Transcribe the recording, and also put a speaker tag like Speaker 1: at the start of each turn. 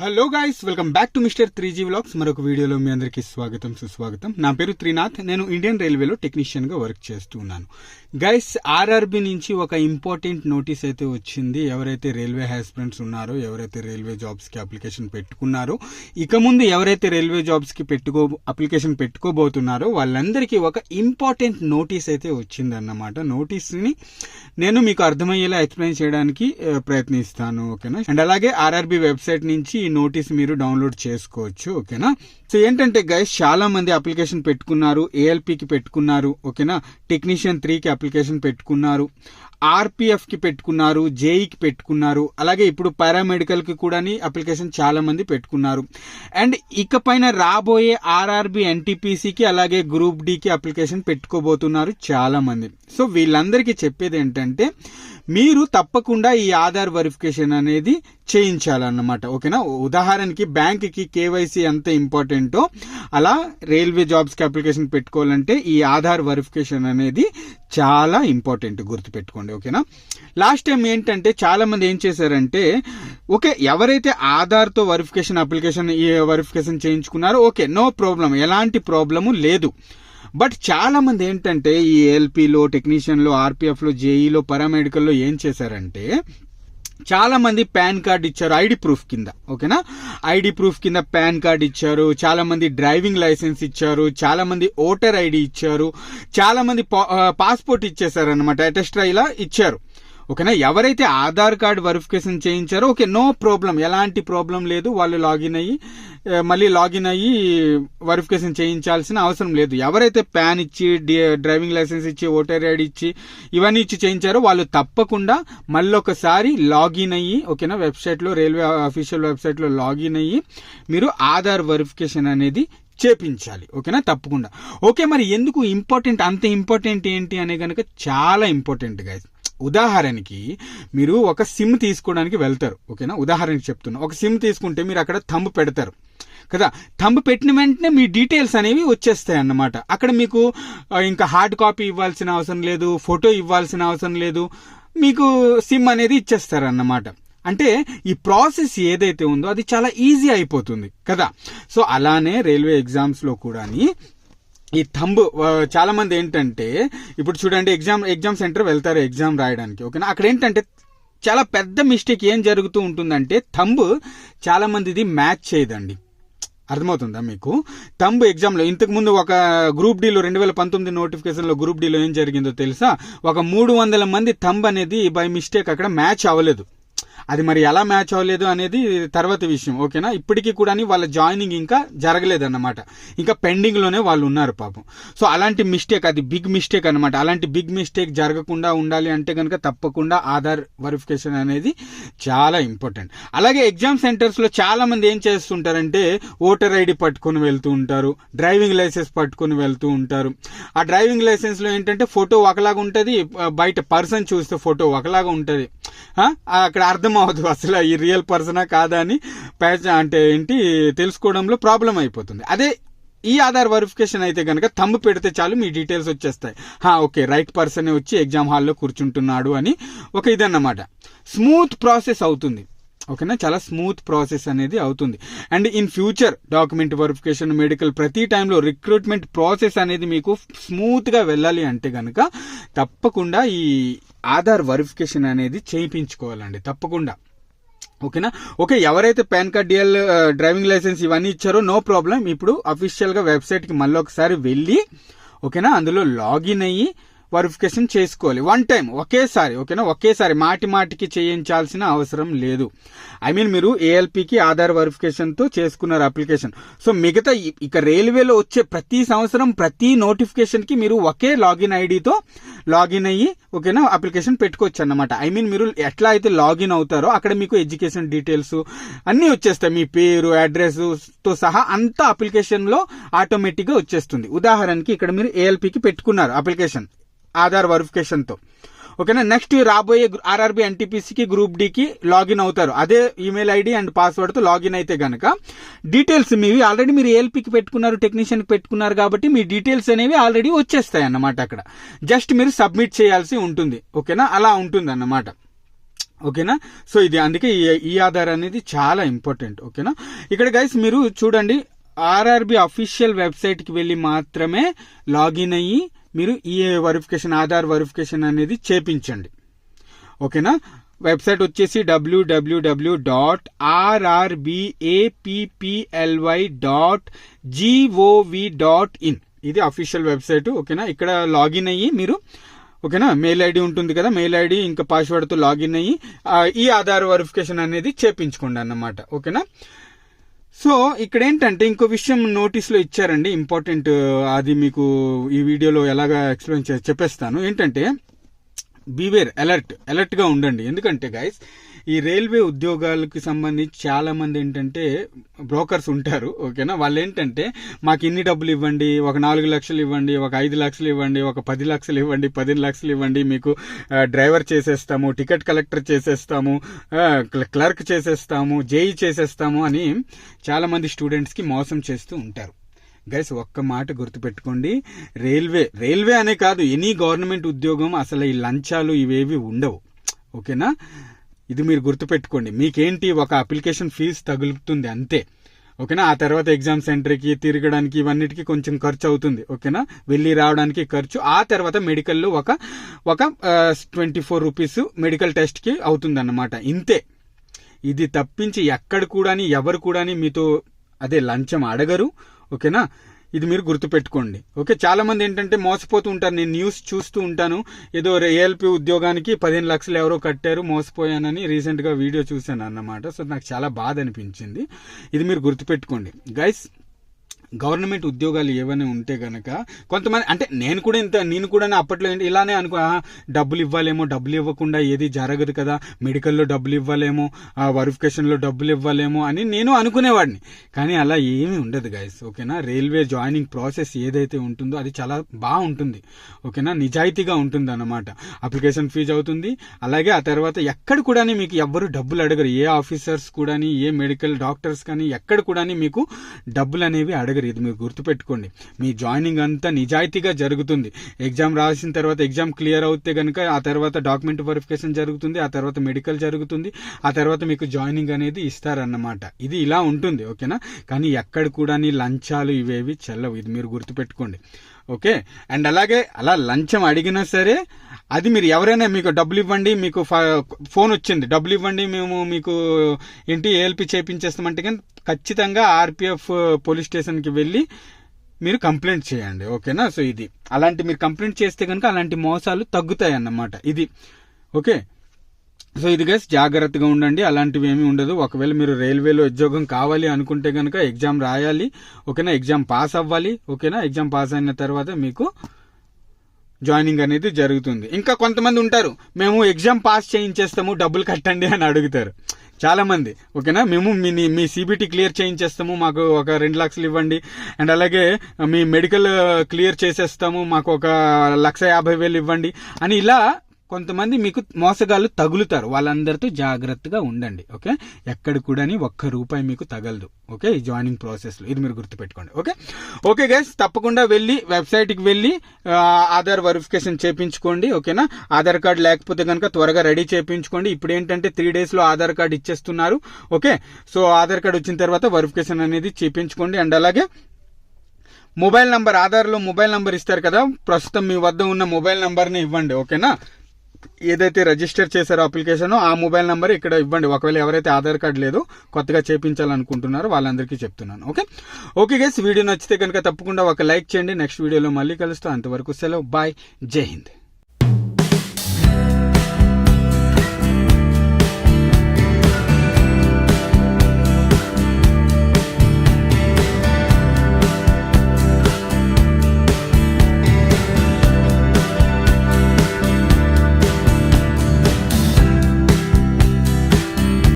Speaker 1: Hello guys welcome back to mister three G vlogs. మరొక వీడియోలో మీ అందరికీ స్వాగతం సుస్వాగతం. నా పేరు త్రినాథ్. నేను ఇండియన్ రైల్వేలో టెక్నీషియన్గా వర్క్ చేస్తూ ఉన్నాను. గైస్ ఆర్ఆర్బి నుంచి ఒక ఇంపార్టెంట్ నోటీస్ అయితే వచ్చింది. ఎవరైతే రైల్వే హ్యాస్పిరెంట్స్ ఉన్నారో ఎవరైతే రైల్వే జాబ్స్కి అప్లికేషన్ పెట్టుకున్నారో ఇక ముందు ఎవరైతే రైల్వే జాబ్స్కి పెట్టుకో అప్లికేషన్ పెట్టుకోబోతున్నారో వాళ్ళందరికీ ఒక ఇంపార్టెంట్ నోటీస్ అయితే వచ్చిందన్నమాట. అన్నమాట నోటీస్ని నేను మీకు అర్థమయ్యేలా ఎక్స్ప్లెయిన్ చేయడానికి eh, ప్రయత్నిస్తాను ఓకేనా? అండ్ అలాగే ఆర్ఆర్బి వెబ్సైట్ నుంచి ఈ నోటీస్ మీరు డౌన్లోడ్ చేసుకోవచ్చు ఓకేనా? సో ఏంటంటే గైస్ చాలా మంది అప్లికేషన్ పెట్టుకున్నారు ఏఎల్పికి పెట్టుకున్నారు ఓకేనా? టెక్నీషియన్ త్రీకి అప్లికేషన్ పెట్టుకున్నారు ఆర్పిఎఫ్కి పెట్టుకున్నారు జేఈకి పెట్టుకున్నారు అలాగే ఇప్పుడు పారామెడికల్కి కూడా అప్లికేషన్ చాలా మంది పెట్టుకున్నారు. అండ్ ఇకపైన రాబోయే ఆర్ఆర్బి ఎన్టీపీసీకి అలాగే గ్రూప్ డికి అప్లికేషన్ పెట్టుకోబోతున్నారు చాలా మంది సో వీళ్ళందరికీ చెప్పేది ఏంటంటే మీరు తప్పకుండా ఈ ఆధార్ వెరిఫికేషన్ అనేది చేయించాలన్నమాట. ఓకేనా? ఉదాహరణకి బ్యాంక్కి కేవైసీ ఎంత ఇంపార్టెంటో అలా రైల్వే జాబ్స్కి అప్లికేషన్ పెట్టుకోవాలంటే ఈ ఆధార్ వెరిఫికేషన్ అనేది చాలా ఇంపార్టెంట్ గుర్తుపెట్టుకోండి. ఓకేనా? లాస్ట్ టైం ఏంటంటే చాలామంది ఏం చేశారంటే ఓకే ఎవరైతే ఆధార్తో వెరిఫికేషన్ అప్లికేషన్ ఈ వెరిఫికేషన్ చేయించుకున్నారో ఓకే నో ప్రాబ్లం ఎలాంటి ప్రాబ్లము లేదు. బట్ చాలా మంది ఏంటంటే ఈ ఎల్పీలో టెక్నీషియన్లో ఆర్పిఎఫ్లో జేఈలో పారామెడికల్లో ఏం చేశారంటే చాలా మంది పాన్ కార్డ్ ఇచ్చారు ఐడి ప్రూఫ్ కింద ఓకేనా? ఐడి ప్రూఫ్ కింద పాన్ కార్డ్ ఇచ్చారు చాలా మంది డ్రైవింగ్ లైసెన్స్ ఇచ్చారు చాలా మంది ఓటర్ ఐడి ఇచ్చారు చాలా మంది పాస్పోర్ట్ ఇచ్చేసారు అనమాట అటెస్ట్రా ఇలా ఇచ్చారు. ఓకేనా? ఎవరైతే ఆధార్ కార్డ్ వెరిఫికేషన్ చేయించారో ఓకే నో ప్రాబ్లం ఎలాంటి ప్రాబ్లం లేదు. వాళ్ళు లాగిన్ అయ్యి మళ్ళీ లాగిన్ అయ్యి వెరిఫికేషన్ చేయించాల్సిన అవసరం లేదు. ఎవరైతే ప్యాన్ ఇచ్చి డ్రైవింగ్ లైసెన్స్ ఇచ్చి ఓటర్ ఐడి ఇచ్చి ఇవన్నీ ఇచ్చి చేయించారో వాళ్ళు తప్పకుండా మళ్ళీ ఒకసారి లాగిన్ అయ్యి ఓకేనా వెబ్సైట్లో రైల్వే అఫీషియల్ వెబ్సైట్లో లాగిన్ అయ్యి మీరు ఆధార్ వెరిఫికేషన్ అనేది చేపించాలి. ఓకేనా? తప్పకుండా. ఓకే మరి ఎందుకు ఇంపార్టెంట్ అంత ఇంపార్టెంట్ ఏంటి? అనే కనుక చాలా ఇంపార్టెంట్ గైస్ ఉదాహరణకి మీరు ఒక సిమ్ తీసుకోవడానికి వెళ్తారు ఓకేనా? ఉదాహరణకి చెప్తున్నా. ఒక సిమ్ తీసుకుంటే మీరు అక్కడ థంబ్ పెడతారు కదా? థంబ్ పెట్టిన వెంటనే మీ డీటెయిల్స్ అనేవి వచ్చేస్తాయి అన్నమాట. అక్కడ మీకు ఇంకా హార్డ్ కాపీ ఇవ్వాల్సిన అవసరం లేదు ఫోటో ఇవ్వాల్సిన అవసరం లేదు మీకు సిమ్ అనేది ఇచ్చేస్తారు అన్నమాట అంటే ఈ ప్రాసెస్ ఏదైతే ఉందో అది చాలా ఈజీ అయిపోతుంది కదా? సో అలానే రైల్వే ఎగ్జామ్స్లో కూడా ఈ థంబ్ చాలా మంది ఏంటంటే ఇప్పుడు చూడండి ఎగ్జామ్ ఎగ్జామ్ సెంటర్ వెళ్తారు ఎగ్జామ్ రాయడానికి ఓకేనా? అక్కడ ఏంటంటే చాలా పెద్ద మిస్టేక్ ఏం జరుగుతూ ఉంటుందంటే థంబ్ చాలా మందిది మ్యాచ్ చేయదండి. అర్థమవుతుందా మీకు? తంబు ఎగ్జామ్లో ఇంతకు ముందు ఒక గ్రూప్ డీలో రెండు వేల పంతొమ్మిది నోటిఫికేషన్లో గ్రూప్ డీలో ఏం జరిగిందో తెలుసా? ఒక మూడు వందల మంది తంబ్ అనేది బై మిస్టేక్ అక్కడ మ్యాచ్ అవ్వలేదు. అది మరి ఎలా మ్యాచ్ అవ్వలేదు అనేది తర్వాత విషయం ఓకేనా? ఇప్పటికీ కూడా వాళ్ళ జాయినింగ్ ఇంకా జరగలేదన్నమాట. ఇంకా పెండింగ్లోనే వాళ్ళు ఉన్నారు పాపం. సో అలాంటి మిస్టేక్ అది బిగ్ మిస్టేక్ అన్నమాట. అలాంటి బిగ్ మిస్టేక్ జరగకుండా ఉండాలి అంటే కనుక తప్పకుండా ఆధార్ వెరిఫికేషన్ అనేది చాలా ఇంపార్టెంట్ అలాగే ఎగ్జామ్ సెంటర్స్లో చాలామంది చాలా మంది ఏం చేస్తుంటారంటే ఓటర్ ఐడి పట్టుకొని వెళ్తూ ఉంటారు డ్రైవింగ్ లైసెన్స్ పట్టుకొని వెళ్తూ ఉంటారు. ఆ డ్రైవింగ్ లైసెన్స్లో ఏంటంటే ఫోటో ఒకలాగా ఉంటుంది బయట పర్సన్ చూస్తే ఫోటో ఒకలాగా ఉంటుంది. అక్కడ అర్థం అవ్వదు అసలు ఈ రియల్ పర్సనా కాదా అని ప్యాచ్ అంటే ఏంటి తెలుసుకోవడంలో ప్రాబ్లం అయిపోతుంది. అదే ఈ ఆధార్ వెరిఫికేషన్ అయితే కనుక థంబ్ పెడితే చాలు మీ డీటెయిల్స్ వచ్చేస్తాయి. హా ఓకే రైట్ పర్సనే వచ్చి ఎగ్జామ్ హాల్లో కూర్చుంటున్నాడు అని ఒక ఇదన్నమాట. స్మూత్ ప్రాసెస్ అవుతుంది. ఓకేనా? చాలా స్మూత్ ప్రాసెస్ అనేది అవుతుంది. And in future document verification medical ప్రతి టైంలో రిక్రూట్మెంట్ ప్రాసెస్ అనేది మీకు స్మూత్గా వెళ్ళాలి అంటే కనుక తప్పకుండా ఈ ఆధార్ వెరిఫికేషన్ అనేది చేయించుకోవాలండి తప్పకుండా. ఓకేనా? ఓకే ఎవరైతే PAN card DL driving licence ఇవన్నీ ఇచ్చారో నో ప్రాబ్లం. ఇప్పుడు అఫీషియల్గా వెబ్సైట్కి మళ్ళీ ఒకసారి వెళ్ళి ఓకేనా? అందులో లాగిన్ అయ్యి వెరిఫికేషన్ చేసుకోవాలి. వన్ టైం ఒకేసారి ఓకేనా? ఒకేసారి మాటి మాటికి చేయించాల్సిన అవసరం లేదు. ఐ మీన్ మీరు ఏఎల్పికి ఆధార్ వెరిఫికేషన్తో చేసుకున్నారు అప్లికేషన్ సో మిగతా ఇక రైల్వేలో వచ్చే ప్రతి సంవత్సరం ప్రతి నోటిఫికేషన్కి మీరు ఒకే లాగిన్ ఐడితో లాగిన్ అయ్యి ఓకేనా? అప్లికేషన్ పెట్టుకోవచ్చు అన్నమాట ఐ మీన్ మీరు ఎట్లా అయితే లాగిన్ అవుతారో అక్కడ మీకు ఎడ్యుకేషన్ డీటెయిల్స్ అన్నీ వచ్చేస్తాయి. మీ పేరు అడ్రస్తో సహా అంతా అప్లికేషన్లో ఆటోమేటిక్గా వచ్చేస్తుంది. ఉదాహరణకి ఇక్కడ మీరు ఏఎల్పికి పెట్టుకున్నారు అప్లికేషన్ ఆధార్ వెరిఫికేషన్తో ఓకేనా? నెక్స్ట్ రాబోయే ఆర్ఆర్బి ఎన్టీపీసీకి గ్రూప్ డికి లాగిన్ అవుతారు. అదే ఈమెయిల్ ఐడి అండ్ పాస్వర్డ్తో లాగిన్ అయితే కనుక డీటెయిల్స్ మీవి ఆల్రెడీ మీరు ఏఎల్పికి పెట్టుకున్నారు టెక్నీషియన్కి పెట్టుకున్నారు కాబట్టి మీ డీటెయిల్స్ అనేవి ఆల్రెడీ వచ్చేస్తాయి అన్నమాట అక్కడ. జస్ట్ మీరు సబ్మిట్ చేయాల్సి ఉంటుంది. ఓకేనా? అలా ఉంటుంది అన్నమాట. ఓకేనా? సో ఇది అందుకే ఈ- ఈ ఆధార్ అనేది చాలా ఇంపార్టెంట్ ఓకేనా? ఇక్కడ గైస్ మీరు చూడండి ఆర్ఆర్బి అఫీషియల్ వెబ్సైట్కి వెళ్ళి మాత్రమే లాగిన్ అయ్యి మీరు ఈఏ వెరిఫికేషన్ ఆధార్ వెరిఫికేషన్ అనేది చేపించండి. ఓకేనా? వెబ్సైట్ వచ్చేసి WWW dot RRBAPPLY dot GOV dot in ఇది అఫీషియల్ వెబ్సైట్ ఓకేనా? ఇక్కడ లాగిన్ అయ్యి మీరు ఓకేనా? మెయిల్ ఐడి ఉంటుంది కదా? మెయిల్ ఐడి ఇంకా పాస్వర్డ్తో లాగిన్ అయ్యి ఈ ఆధార్ వెరిఫికేషన్ అనేది చేపించుకోండి అన్నమాట ఓకేనా? సో ఇక్కడ ఏంటంటే ఇంకో విషయం నోటీస్లో ఇచ్చారండి. ఇంపార్టెంట్ అది మీకు ఈ వీడియోలో ఎలాగా ఎక్స్ప్లెయిన్ చెప్పేస్తాను. ఏంటంటే బీవేర్ అలర్ట్ అలర్ట్గా ఉండండి. ఎందుకంటే గైస్ ఈ రైల్వే ఉద్యోగాలకు సంబంధించి చాలా మంది ఏంటంటే బ్రోకర్స్ ఉంటారు ఓకేనా? వాళ్ళు ఏంటంటే మాకు ఇన్ని డబ్బులు ఇవ్వండి ఒక నాలుగు లక్షలు ఇవ్వండి ఒక ఐదు లక్షలు ఇవ్వండి ఒక పది లక్షలు ఇవ్వండి పది లక్షలు ఇవ్వండి మీకు డ్రైవర్ చేసేస్తాము టికెట్ కలెక్టర్ చేసేస్తాము క్లర్క్ చేసేస్తాము జేఈ చేసేస్తాము అని చాలా మంది మోసం చేస్తూ ఉంటారు. గైస్ ఒక్క మాట గుర్తుపెట్టుకోండి. రైల్వే రైల్వే అనే కాదు ఎనీ గవర్నమెంట్ ఉద్యోగం అసలు ఈ లంచాలు ఇవేవి ఉండవు. ఓకేనా? ఇది మీరు గుర్తుపెట్టుకోండి. మీకేంటి ఒక అప్లికేషన్ ఫీజు తగులుతుంది అంతే. ఓకేనా? ఆ తర్వాత ఎగ్జామ్ సెంటర్కి తిరగడానికి ఇవన్నిటికి కొంచెం ఖర్చు అవుతుంది. ఓకేనా? వెళ్ళి రావడానికి ఖర్చు. ఆ తర్వాత మెడికల్లో ఒక ఒక ట్వంటీ ఫోర్ రూపీస్ మెడికల్ టెస్ట్కి అవుతుంది అన్నమాట ఇంతే. ఇది తప్పించి ఎక్కడ కూడాని ఎవరు కూడాని మీతో అదే లంచం అడగరు. ఓకేనా? ఇది మీరు గుర్తుపెట్టుకోండి. ఓకే చాలా మంది ఏంటంటే మోసపోతూ ఉంటారు. నేను న్యూస్ చూస్తూ ఉంటాను. ఏదో ఏఎల్పి ఉద్యోగానికి పదిహేను లక్షలు ఎవరో కట్టారు మోసపోయానని రీసెంట్గా వీడియో చూశాను అన్నమాట. సో నాకు చాలా బాధ అనిపించింది. ఇది మీరు గుర్తుపెట్టుకోండి. గైస్ గవర్నమెంట్ ఉద్యోగాలు ఏవైనా ఉంటే గనక కొంతమంది అంటే నేను కూడా ఇంత నేను కూడా అప్పట్లో ఏంటి ఇలానే అనుకో డబ్బులు ఇవ్వాలేమో డబ్బులు ఇవ్వకుండా ఏది జరగదు కదా మెడికల్లో డబ్బులు ఇవ్వాలేమో వెరిఫికేషన్లో డబ్బులు ఇవ్వాలేమో అని నేను అనుకునేవాడిని. కానీ అలా ఏమీ ఉండదు గైస్ ఓకేనా? రైల్వే జాయినింగ్ ప్రాసెస్ ఏదైతే ఉంటుందో అది చాలా బాగుంటుంది. ఓకేనా? నిజాయితీగా ఉంటుంది అన్నమాట అప్లికేషన్ ఫీజు అవుతుంది. అలాగే ఆ తర్వాత ఎక్కడ కూడా మీకు ఎవ్వరు డబ్బులు అడగరు. ఏ ఆఫీసర్స్ కూడా ఏ మెడికల్ డాక్టర్స్ కానీ ఎక్కడ కూడా మీకు డబ్బులు అనేవి అడగరు. ఇది మీరు గుర్తుపెట్టుకోండి. మీ జాయినింగ్ అంతా నిజాయితీగా జరుగుతుంది. ఎగ్జామ్ రాసిన తర్వాత ఎగ్జామ్ క్లియర్ అవుతే కనుక ఆ తర్వాత డాక్యుమెంట్ వెరిఫికేషన్ జరుగుతుంది ఆ తర్వాత మెడికల్ జరుగుతుంది ఆ తర్వాత మీకు జాయినింగ్ అనేది ఇస్తారన్నమాట. ఇది ఇలా ఉంటుంది ఓకేనా? కానీ ఎక్కడ కూడా లంచాలు ఇవేవి చెల్లవు. ఇది మీరు గుర్తుపెట్టుకోండి. ఓకే? అండ్ అలాగే అలా లంచం అడిగినా సరే అది మీరు ఎవరైనా మీకు డబ్బులు ఇవ్వండి మీకు ఫ- ఫోన్ వచ్చింది డబ్బులు ఇవ్వండి మేము మీకు ఏంటి ఏఎల్పి చేపించేస్తామంటే కానీ ఖచ్చితంగా ఆర్పిఎఫ్ పోలీస్ స్టేషన్కి వెళ్ళి మీరు కంప్లైంట్ చేయండి ఓకేనా? సో ఇది. అలాంటి మీరు కంప్లైంట్ చేస్తే కనుక అలాంటి మోసాలు తగ్గుతాయి అన్నమాట ఇది. ఓకే? సో ఇది గైస్ జాగ్రత్తగా ఉండండి అలాంటివి ఏమీ ఉండదు. ఒకవేళ మీరు రైల్వేలో ఉద్యోగం కావాలి అనుకుంటే కనుక ఎగ్జామ్ రాయాలి ఓకేనా? ఎగ్జామ్ పాస్ అవ్వాలి ఓకేనా? ఎగ్జామ్ పాస్ అయిన తర్వాత మీకు జాయినింగ్ అనేది జరుగుతుంది. ఇంకా కొంతమంది ఉంటారు మేము ఎగ్జామ్ పాస్ చేయించేస్తాము డబ్బులు కట్టండి అని అడుగుతారు. చాలా మంది ఓకేనా? మేము మీ మీ సిబిటి క్లియర్ చేయించేస్తాము మాకు ఒక రెండు లక్షలు ఇవ్వండి. అండ్ అలాగే మీ మెడికల్ క్లియర్ చేసేస్తాము మాకు ఒక లక్ష యాభై వేలు ఇవ్వండి. అని ఇలా కొంతమంది మీకు మోసగాళ్ళు తగులుతారు. వాళ్ళందరితో జాగ్రత్తగా ఉండండి ఓకే? ఎక్కడ కూడా ఒక్క రూపాయి మీకు తగలదు ఓకే? ఈ జాయినింగ్ ప్రాసెస్లో ఇది మీరు గుర్తుపెట్టుకోండి ఓకే? ఓకే గైస్ తప్పకుండా వెళ్ళి వెబ్సైట్కి వెళ్ళి ఆధార్ వెరిఫికేషన్ చేపించుకోండి ఓకేనా? ఆధార్ కార్డ్ లేకపోతే కనుక త్వరగా రెడీ చేపించుకోండి. ఇప్పుడు ఏంటంటే త్రీ డేస్లో ఆధార్ కార్డ్ ఇచ్చేస్తున్నారు ఓకే? సో ఆధార్ కార్డ్ వచ్చిన తర్వాత వెరిఫికేషన్ అనేది చేపించుకోండి. అండ్ అలాగే మొబైల్ నంబర్ ఆధార్లో మొబైల్ నంబర్ ఇస్తారు కదా? ప్రస్తుతం మీ వద్ద ఉన్న మొబైల్ నంబర్ని ఇవ్వండి ఓకేనా? ఏదైతే రిజిస్టర్ చేశారో అప్లికేషన్ ఆ మొబైల్ నెంబర్ ఇక్కడ ఇవ్వండి. ఒకవేళ ఎవరైతే ఆధార్ కార్డు లేదో కొత్తగా చేపించాలనుకుంటున్నారో వాళ్ళందరికీ చెప్తున్నాను. ఓకే? ఓకే గైస్ వీడియో నచ్చితే కనుక తప్పకుండా ఒక లైక్ చేయండి. నెక్స్ట్ వీడియోలో మళ్ళీ కలుస్తాం. అంతవరకు సెలవు. బాయ్ జై హింద్.